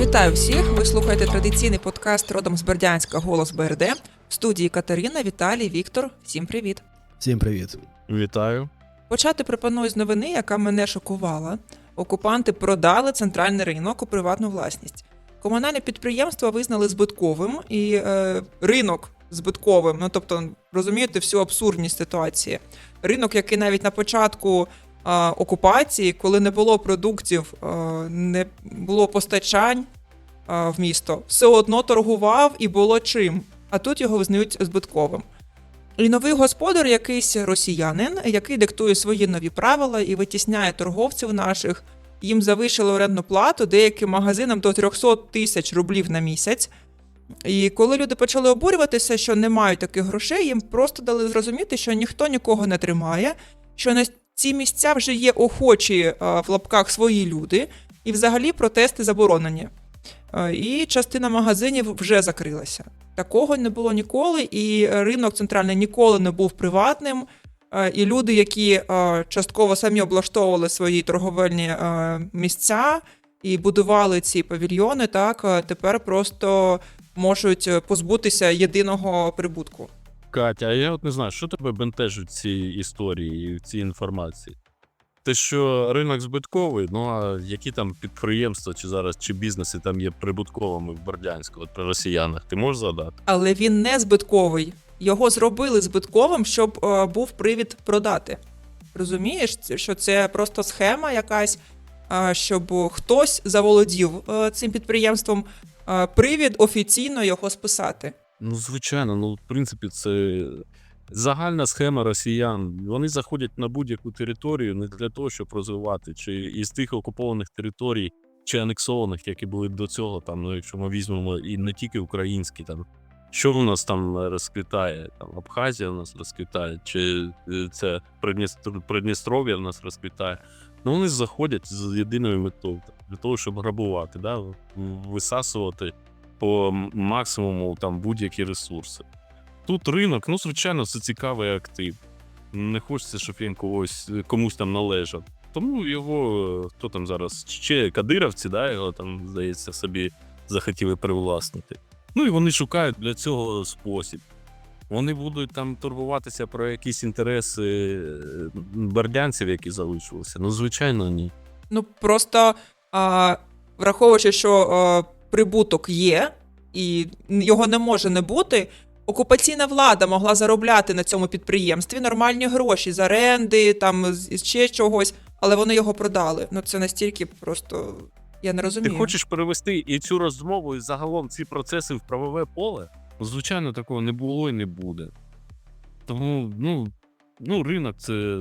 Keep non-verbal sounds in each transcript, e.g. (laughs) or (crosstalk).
Вітаю всіх! Ви слухаєте традиційний подкаст родом з Бердянська Голос БРД. В студії Катерина, Віталій, Віктор. Всім привіт! Всім привіт. Вітаю. Почати пропоную з новини, яка мене шокувала. Окупанти продали центральний ринок у приватну власність. Комунальне підприємство визнали збитковим і е, ринок збитковим. Ну тобто, розумієте всю абсурдність ситуації. Ринок, який навіть на початку окупації, коли не було продуктів, не було постачань в місто, все одно торгував і було чим. А тут його визнають збитковим. І новий господар, якийсь росіянин, який диктує свої нові правила і витісняє торговців наших. Їм завишили орендну плату деяким магазинам до 300 тисяч рублів на місяць. І коли люди почали обурюватися, що не мають таких грошей, їм просто дали зрозуміти, що ніхто нікого не тримає, що ці місця вже є охочі е, в лапках свої люди, і взагалі протести заборонені. Е, І частина магазинів вже закрилася. Такого не було ніколи, і ринок центральний ніколи не був приватним. Е, І люди, які частково самі облаштовували свої торговельні місця і будували ці павільйони, так тепер просто можуть позбутися єдиного прибутку. Катя, а я от не знаю, що тебе бентежить в цій історії і в цій інформації? Те, що ринок збитковий, ну а які там підприємства чи зараз чи бізнеси там є прибутковими в Бердянську, от при росіянах, ти можеш задати? Але він не збитковий. Його зробили збитковим, щоб е, був привід продати. Розумієш, що це просто схема якась, е, щоб хтось заволодів е, цим підприємством, е, привід офіційно його списати. Ну, звичайно, ну, в принципі, це загальна схема росіян. Вони заходять на будь-яку територію не для того, щоб розвивати, чи із тих окупованих територій, чи анексованих, які були до цього, там, ну, якщо ми візьмемо і не тільки українські, там, що в нас там розквітає? Там Абхазія в нас розквітає, чи е, це Придністр... Придністров'я в нас розквітає. Ну, вони заходять з єдиною метою для того, щоб грабувати, да? висасувати по максимуму там будь-які ресурси. Тут ринок, ну, звичайно, це цікавий актив. Не хочеться, щоб він когось комусь там належав. Тому його, е, хто там зараз, ще кадировці, да, його там, здається, собі захотіли привласнити. Ну і вони шукають для цього спосіб. Вони будуть там турбуватися про якісь інтереси е, бердянців, які залишилися. Ну, звичайно, ні. Ну просто а, враховуючи, що а, прибуток є, і його не може не бути. Окупаційна влада могла заробляти на цьому підприємстві нормальні гроші з оренди, там з ще чогось, але вони його продали. Ну це настільки просто я не розумію. Ти хочеш перевести і цю розмову, і загалом ці процеси в правове поле? Звичайно, такого не було і не буде. Тому, ну, ну ринок це.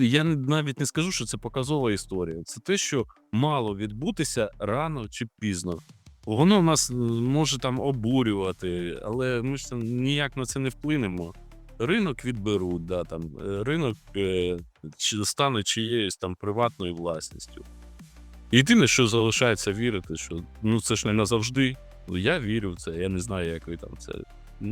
Я навіть не скажу, що це показова історія. Це те, що мало відбутися рано чи пізно. Воно нас може там обурювати, але ми ж ніяк на це не вплинемо. Ринок відберуть, да, там, е, ринок е, стане чиєюсь там приватною власністю. Єдине, що залишається вірити, що ну це ж не назавжди. Я вірю в це, я не знаю, як ви там це.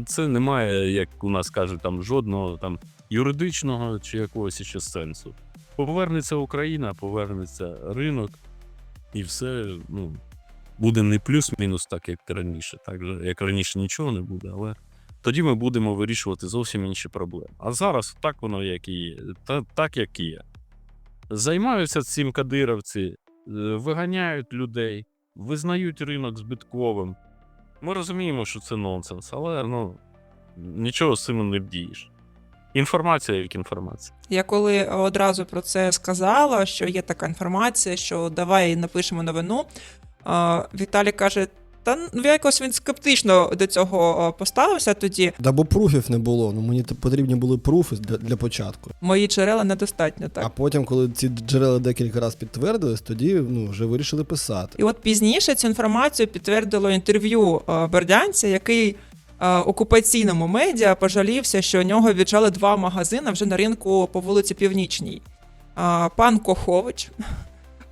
Це немає, як у нас кажуть, там жодного там юридичного чи якогось ще сенсу. Повернеться Україна, повернеться ринок, і все ну, буде не плюс-мінус, так як раніше. Так як раніше нічого не буде, але тоді ми будемо вирішувати зовсім інші проблеми. А зараз так воно як і є, та, так як і є. Займаються цим кадировці, е, виганяють людей, визнають ринок збитковим. Ми розуміємо, що це нонсенс, але ну, нічого з цим не вдієш. Інформація як інформація. Я коли одразу про це сказала, що є така інформація, що давай напишемо новину. Віталій каже: та ну якось він скептично до цього поставився тоді. Да бо пруфів не було. Ну мені потрібні були пруфи для, для початку. Мої джерела недостатньо так. А потім, коли ці джерела декілька разів підтвердились, тоді ну, вже вирішили писати. І от пізніше цю інформацію підтвердило інтерв'ю е, бердянця, який е, окупаційному медіа пожалівся, що у нього віджали два магазини вже на ринку по вулиці Північній. Пан Кохович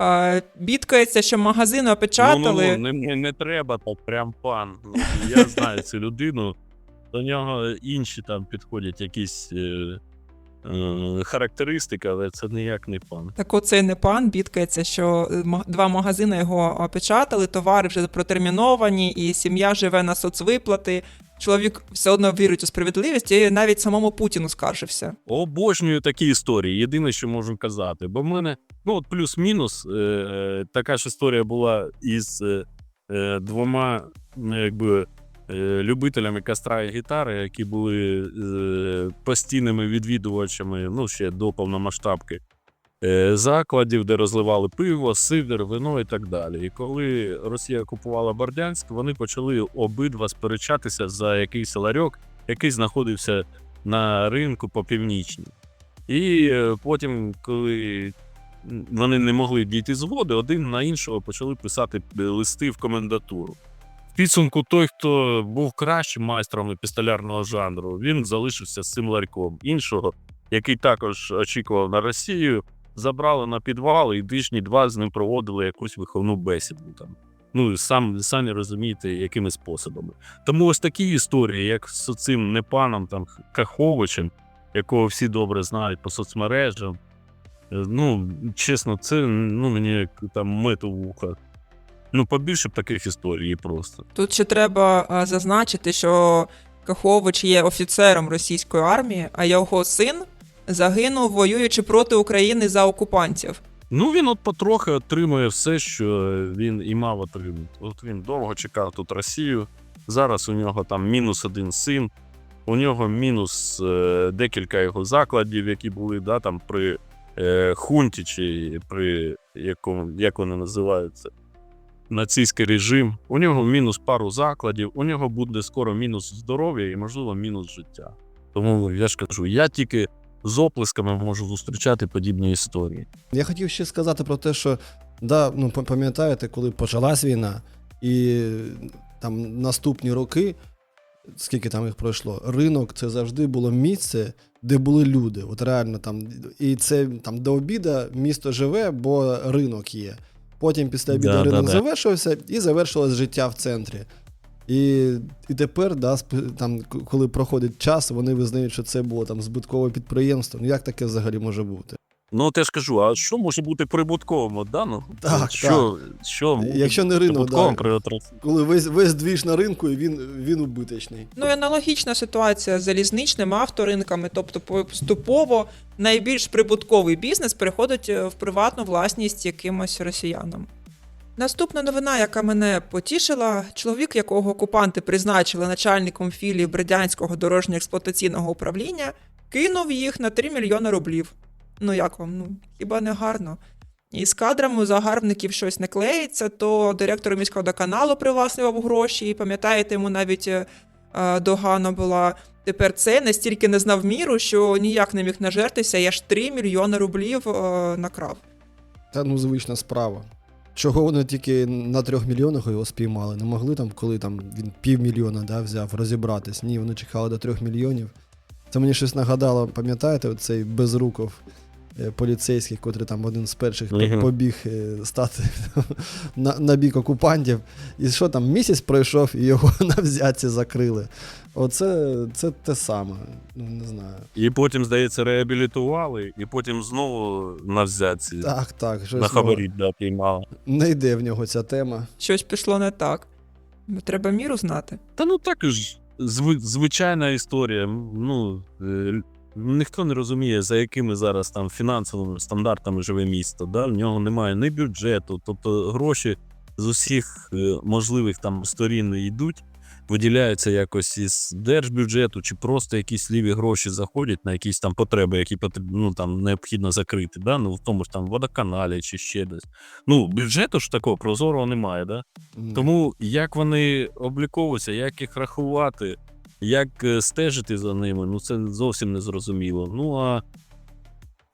е, бідкається, що магазини опечатали. Ну, ну, ну, не, не треба так, прям пан. Ну, я знаю цю людину. До нього інші там підходять якісь е, е, характеристика, але це ніяк не пан. Так оцей не пан бідкається, що е, ма- два магазини його опечатали, товари вже протерміновані, і сім'я живе на соцвиплати. Чоловік все одно вірить у справедливість і навіть самому Путіну скаржився. Обожнюю такі історії. Єдине, що можу казати. Бо в мене, ну от плюс-мінус, е, е, така ж історія була із е, е, двома ну, якби, е, любителями костра і гітари, які були е, постійними відвідувачами ну, ще до повномасштабки. е, Закладів, де розливали пиво, сидр, вино і так далі. І коли Росія окупувала Бордянськ, вони почали обидва сперечатися за якийсь ларьок, який знаходився на ринку по північній. І е, потім, коли вони не могли дійти згоди, один на іншого почали писати е, листи в комендатуру. В підсумку, той, хто був кращим майстром епістолярного жанру, він залишився з цим ларьком. Іншого, який також очікував на Росію, забрали на підвал і тижні два з ним проводили якусь виховну бесіду там. Ну, сам, самі розумієте, якими способами. Тому ось такі історії, як з цим непаном там Каховичем, якого всі добре знають по соцмережам. Е, Ну, чесно, це ну, мені як там мет у вуха. Ну, побільше б таких історій просто. Тут ще треба а, зазначити, що Кахович є офіцером російської армії, а його син загинув, воюючи проти України за окупантів. Ну, він от потрохи отримує все, що він і мав отримати. От він довго чекав тут Росію. Зараз у нього там мінус один син, у нього мінус е, декілька його закладів, які були да, там при е, хунті чи при якому, як вони називаються, нацистський режим. У нього мінус пару закладів, у нього буде скоро мінус здоров'я і, можливо, мінус життя. Тому я ж кажу, я тільки з оплесками можу зустрічати подібні історії. Я хотів ще сказати про те, що да, ну пам'ятаєте, коли почалась війна, і там наступні роки, скільки там їх пройшло, ринок це завжди було місце, де були люди. От реально там. І це там до обіда місто живе, бо ринок є. Потім після обіду Да, ринок да. завершився і завершилось життя в центрі. І, і тепер, да, там, коли проходить час, вони визнають, що це було там збиткове підприємство. Ну як таке взагалі може бути? Ну, теж кажу, а що може бути прибутковим? от, Да? Ну, Так, що, що Якщо не ринок, да. при? Коли весь, весь двіж на ринку, і він, він убиточний. Ну і аналогічна ситуація з залізничними авторинками, тобто поступово найбільш прибутковий бізнес переходить е, в приватну власність якимось росіянам. Наступна новина, яка мене потішила, чоловік, якого окупанти призначили начальником філії Бердянського дорожньо-експлуатаційного управління, кинув їх на 3 мільйони рублів. Ну як вам? Ну хіба не гарно? І з кадрами загарбників щось не клеїться, то директор міського водоканалу привласнював гроші, і пам'ятаєте, йому навіть е, е, догана була. Тепер це настільки не знав міру, що ніяк не міг нажертися, і аж 3 мільйони рублів е, накрав. Та ну звична справа. Чого вони тільки на трьох мільйонах його спіймали? Не могли там, коли там він півмільйона да, взяв, розібратись. Ні, вони чекали до трьох мільйонів. Це мені щось нагадало, пам'ятаєте, оцей безруков е, поліцейський, котрий там один з перших Мгм. побіг е, стати (laughs) на, на бік окупантів. І що там, місяць пройшов і його (laughs) на взятці закрили. Оце це те саме. Ну, не знаю. І потім, здається, реабілітували, і потім знову на взятці Так, так, щось на хабарі да, піймали. не йде в нього ця тема. Щось пішло не так. Треба міру знати. Та ну також зви- звичайна історія. Ну, е, ніхто не розуміє, за якими зараз там фінансовими стандартами живе місто. Да? В нього немає ні бюджету, тобто гроші з усіх е, можливих там сторін йдуть, виділяються якось із держбюджету, чи просто якісь ліві гроші заходять на якісь там потреби, які ну, там, необхідно закрити. Да? Ну, в тому ж там водоканалі чи ще десь. Ну, бюджету ж такого прозорого немає, да? Тому як вони обліковуються, як їх рахувати, як е, стежити за ними, ну це зовсім не зрозуміло. Ну а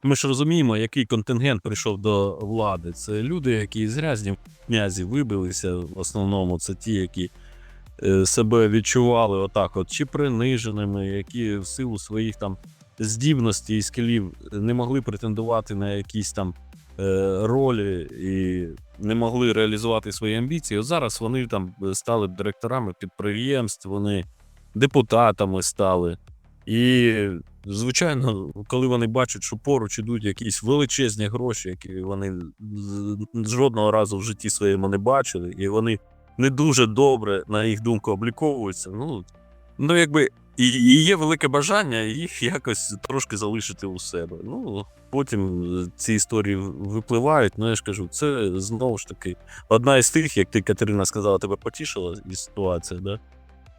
ми ж розуміємо, який контингент прийшов до влади. Це люди, які з рязнів князі вибилися. В основному це ті, які е, себе відчували отак, от чи приниженими, які в силу своїх там здібностей і скілів не могли претендувати на якісь там е, ролі і не могли реалізувати свої амбіції. От зараз вони там стали директорами підприємств, вони депутатами стали. І Звичайно, коли вони бачать, що поруч ідуть якісь величезні гроші, які вони жодного разу в житті своєму не бачили, і вони не дуже добре, на їх думку, обліковуються. Ну, ну якби і, і є велике бажання їх якось трошки залишити у себе. Ну, потім е, ці історії випливають. Ну, я ж кажу, це знову ж таки одна із тих, як ти Катерина сказала, тебе потішила і ситуація, да?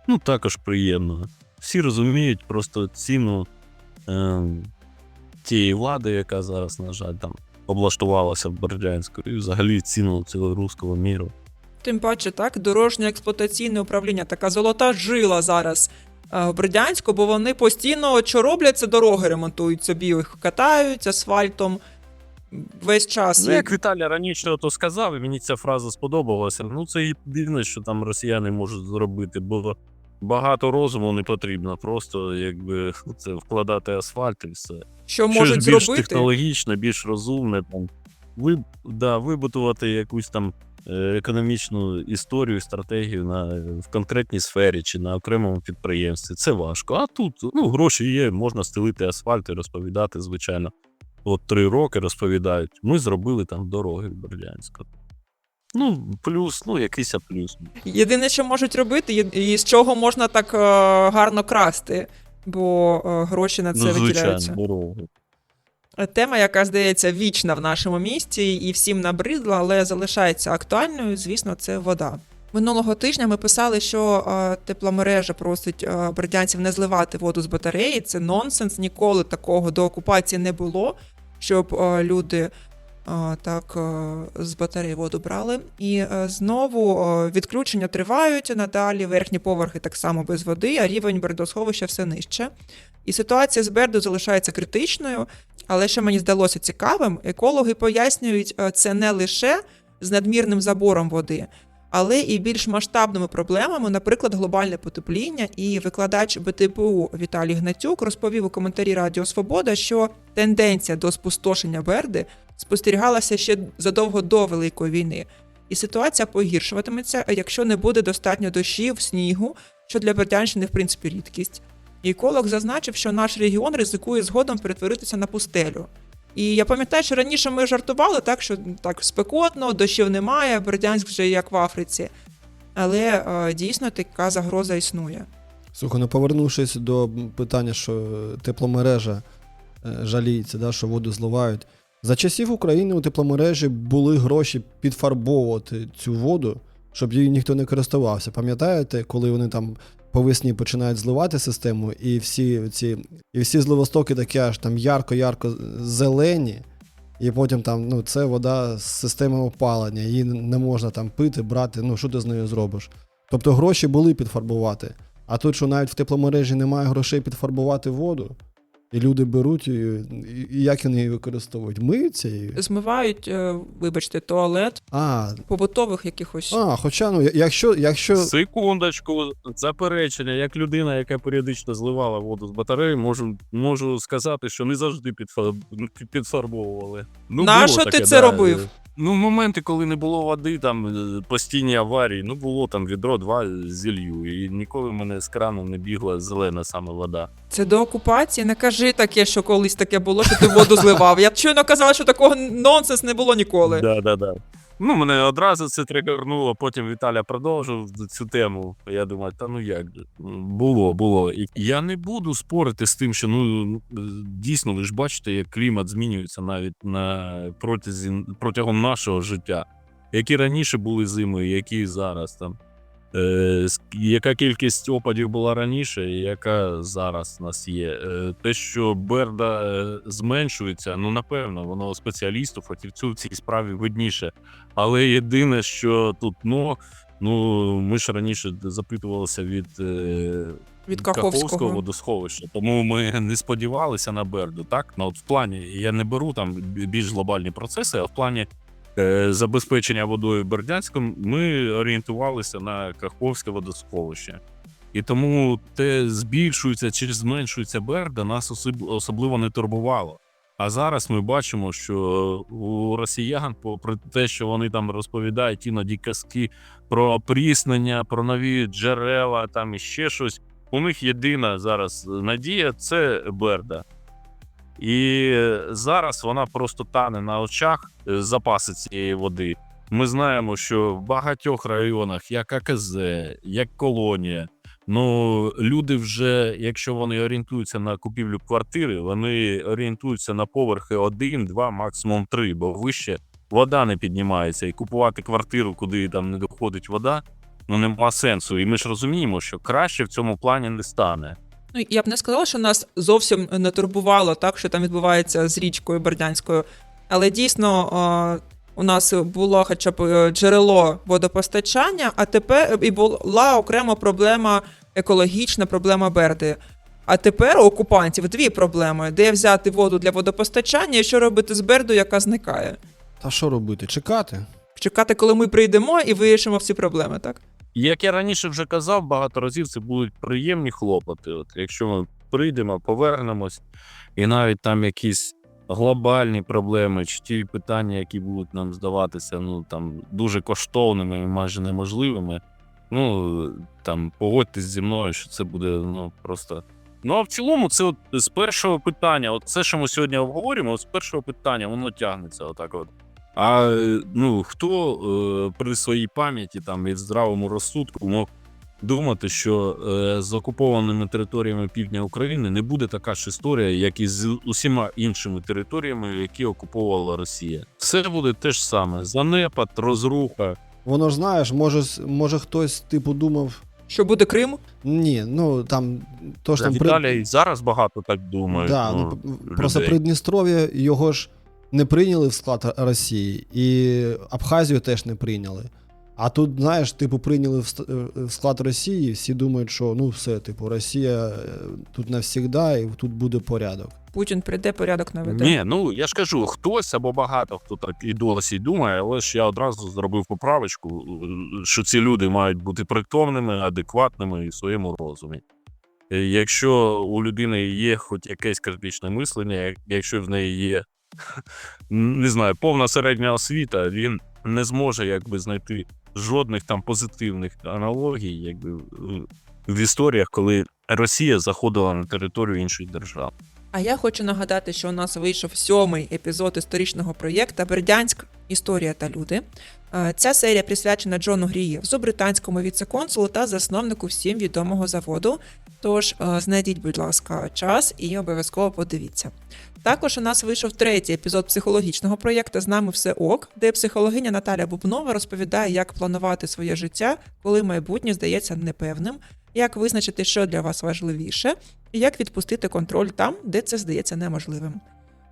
Ну, також приємно. Всі розуміють просто ціну е, тієї влади, яка зараз, на жаль, там облаштувалася в Бердянську, і взагалі ціну цього руського міру. Тим паче, так, дорожнє експлуатаційне управління, така золота жила зараз е, в Бердянську, бо вони постійно що роблять, це дороги ремонтують собі, їх катають асфальтом весь час. Ну, як Віталій раніше то сказав, і мені ця фраза сподобалася. Ну, це єдине, що там росіяни можуть зробити, бо багато розуму не потрібно, просто якби (laughs) це вкладати асфальт і все. що Щось можуть більш зробити. технологічне, більш розумне, там, ви, да, вибудувати якусь там е, економічну історію, стратегію на, в конкретній сфері чи на окремому підприємстві. Це важко. А тут ну, гроші є, можна стелити асфальт і розповідати, звичайно. От три роки розповідають, ми зробили там дороги в Бердянську. Ну, плюс, ну, якийсь плюс. Єдине, що можуть робити, і з чого можна так е, гарно красти, бо е, гроші на це ну, виділяються. дороги. Тема, яка здається вічна в нашому місті і всім набридла, але залишається актуальною. Звісно, це вода. Минулого тижня ми писали, що е, тепломережа просить е, бердянців не зливати воду з батареї. Це нонсенс. Ніколи такого до окупації не було, щоб е, люди так е, з батареї воду брали. І е, знову е, відключення тривають надалі. Верхні поверхи так само без води, а рівень бердосховища все нижче. І ситуація з Берду залишається критичною. Але що мені здалося цікавим, екологи пояснюють це не лише з надмірним забором води, але і більш масштабними проблемами, наприклад, глобальне потепління. І викладач БТПУ Віталій Гнатюк розповів у коментарі Радіо Свобода, що тенденція до спустошення Берди спостерігалася ще задовго до Великої війни. І ситуація погіршуватиметься, якщо не буде достатньо дощів, снігу, що для Бердянщини, в принципі, рідкість. І еколог зазначив, що наш регіон ризикує згодом перетворитися на пустелю. І я пам'ятаю, що раніше ми жартували так, що так спекотно, дощів немає, Бердянськ вже як в Африці. Але е, дійсно така загроза існує. Слухай, ну повернувшись до питання, що тепломережа е, жаліється, да, що воду зливають. За часів України у тепломережі були гроші підфарбовувати цю воду, щоб її ніхто не користувався. Пам'ятаєте, коли вони там по весні починають зливати систему, і всі ці, і всі зливостоки такі аж там ярко-ярко зелені, і потім там ну, це вода з системи опалення, її не можна там пити, брати, ну що ти з нею зробиш? Тобто гроші були підфарбувати. А тут, що навіть в тепломережі немає грошей підфарбувати воду, і люди беруть і- і як вони її використовують? Миються її? Змивають, е, вибачте, туалет А, побутових якихось. а, хоча ну, якщо, якщо Секундочку, заперечення, як людина, яка періодично зливала воду з батареї, можу, можу сказати, що не завжди підфарбовували. Ну, Нащо ти таке, це да. робив? Ну, моменти, коли не було води, там е, постійні аварії, ну було там відро, два зілью. І ніколи в мене з крану не бігла зелена саме вода. Це до окупації. Не кажи таке, що колись таке було, що ти воду зливав. Я щойно казала, що такого нонсенс не було ніколи. Да, да, да. Ну, мене одразу це тригернуло, потім Віталя продовжив цю тему. Я думаю, та ну як було, було. І я не буду спорити з тим, що ну дійсно ви ж бачите, як клімат змінюється навіть на протязі протягом нашого життя. Які раніше були зими, які зараз там. Е, яка кількість опадів була раніше, і яка зараз у нас є. Е, те, що Берда е, зменшується, ну напевно, воно спеціалісту, фахівцю в цій справі видніше. Але єдине, що тут ну, ну ми ж раніше запитувалися від, Від Каховського Каховського. водосховища, тому ми не сподівалися на Берду. Так, ну от в плані я не беру там більш глобальні процеси, а в плані забезпечення водою Бердянськом ми орієнтувалися на Каховське водосховище. І тому те збільшується чи зменшується Берда, нас особливо не турбувало. А зараз ми бачимо, що у росіян, попри те, що вони там розповідають іноді казки про опріснення, про нові джерела, там і ще щось. у них єдина зараз надія це Берда. І зараз вона просто тане на очах е, запаси цієї води. Ми знаємо, що в багатьох районах, як АКЗ, як колонія, ну люди вже, якщо вони орієнтуються на купівлю квартири, вони орієнтуються на поверхи 1, 2, максимум 3, бо вище вода не піднімається. І купувати квартиру, куди там не доходить вода, ну нема сенсу. І ми ж розуміємо, що краще в цьому плані не стане. Ну, я б не сказала, що нас зовсім не турбувало так, що там відбувається з річкою Бердянською. Але дійсно е, у нас було хоча б е, джерело водопостачання, а тепер і була окрема проблема екологічна, проблема Берди. А тепер у окупантів дві проблеми: де взяти воду для водопостачання і що робити з Бердою, яка зникає. Та що робити? Чекати? Чекати, коли ми прийдемо і вирішимо всі проблеми, так? Як я раніше вже казав, багато разів це будуть приємні хлопоти. От якщо ми прийдемо, повернемось, і навіть там якісь глобальні проблеми, чи ті питання, які будуть нам здаватися, ну там дуже коштовними і майже неможливими. Ну там погодьтесь зі мною, що це буде ну просто. Ну а в цілому, це от з першого питання, от все, що ми сьогодні обговорюємо, от з першого питання воно тягнеться отак. От. А ну хто е, при своїй пам'яті там і здравому розсудку мог думати, що е, з окупованими територіями півдня України не буде така ж історія, як і з усіма іншими територіями, які окуповувала Росія. Все буде те ж саме: занепад, розруха. Воно ж знаєш, може, може хтось типу думав. Що буде Крим? Ні, ну там то ж Та там при- і зараз багато так думають. Да, ну, ну, просто. Придністров'я його ж не прийняли в склад Росії, і Абхазію теж не прийняли. А тут, знаєш, типу, прийняли в е, склад Росії, всі думають, що ну все, типу, Росія е, тут навсігда, і тут буде порядок. Путін прийде, порядок наведе. Ні, ну я ж кажу, хтось або багато хто так і досі думає, але ж я одразу зробив поправочку, що ці люди мають бути притомними, адекватними і в своєму розумі. Е, Якщо у людини є хоч якесь критичне мислення, якщо в неї є не знаю, повна середня освіта, він не зможе якби знайти жодних там позитивних аналогій, якби в- історіях, коли Росія заходила на територію інших держав. А я хочу нагадати, що у нас вийшов сьомий епізод історичного проєкту Бердянськ. Історія та люди. Е, Ця серія присвячена Джону Грієвзу, британському віце-консулу та засновнику всім відомого заводу. Тож е, знайдіть, будь ласка, час і обов'язково подивіться. Також у нас вийшов третій епізод психологічного проєкту З нами все ок, де психологиня Наталя Бубнова розповідає, як планувати своє життя, коли майбутнє здається непевним, як визначити, що для вас важливіше, і як відпустити контроль там, де це здається неможливим.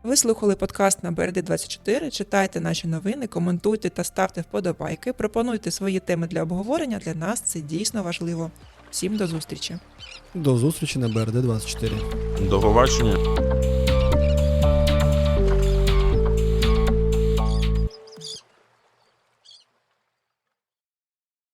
Ви слухали подкаст на БРД 24 читайте наші новини, коментуйте та ставте вподобайки, пропонуйте свої теми для обговорення. Для нас це дійсно важливо. Всім до зустрічі! До зустрічі на БРД 24. До побачення.